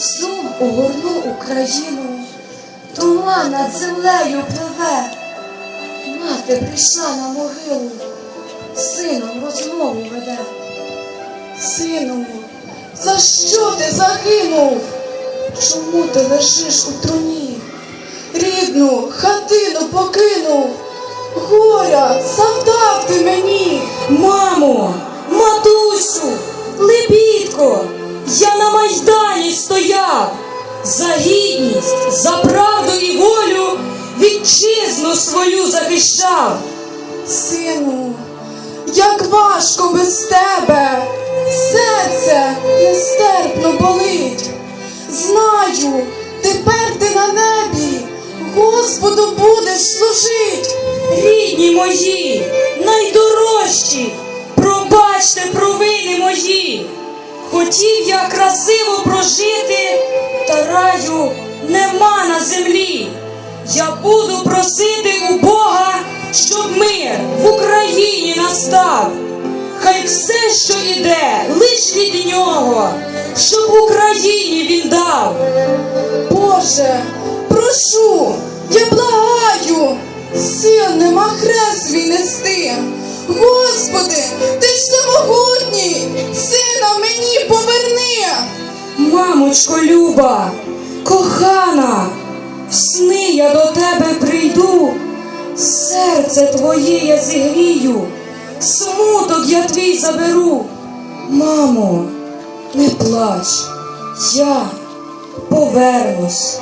Сум огорнув Україну, туман над землею пливе. Мати прийшла на могилу, сином розмову веде. Сину, за що ти загинув? Чому ти лежиш у труні? Рідну хатину покинув, горя завдав ти мені. Мамо, матусю, лебідко, я на Майдані стояв за гідність, за правду і волю вітчизну свою захищав. Сину, як важко без тебе, серце нестерпно болить. Знаю, тепер ти на небі, Господу будеш служить. Рідні мої, найдорожчі, пробачте провини мої. Хотів я красиво прожити, раю нема на землі. Я буду просити у Бога, щоб мир в Україні настав. Хай все, що іде, лиш від нього, щоб Україні він дав. Боже, прошу, я благаю, сил нема хрест нести. Господи, ти ж всемогутній, Мамочко Люба, кохана, в сни я до тебе прийду, серце твоє я зігрію, смуток я твій заберу. Мамо, не плач, я повернусь.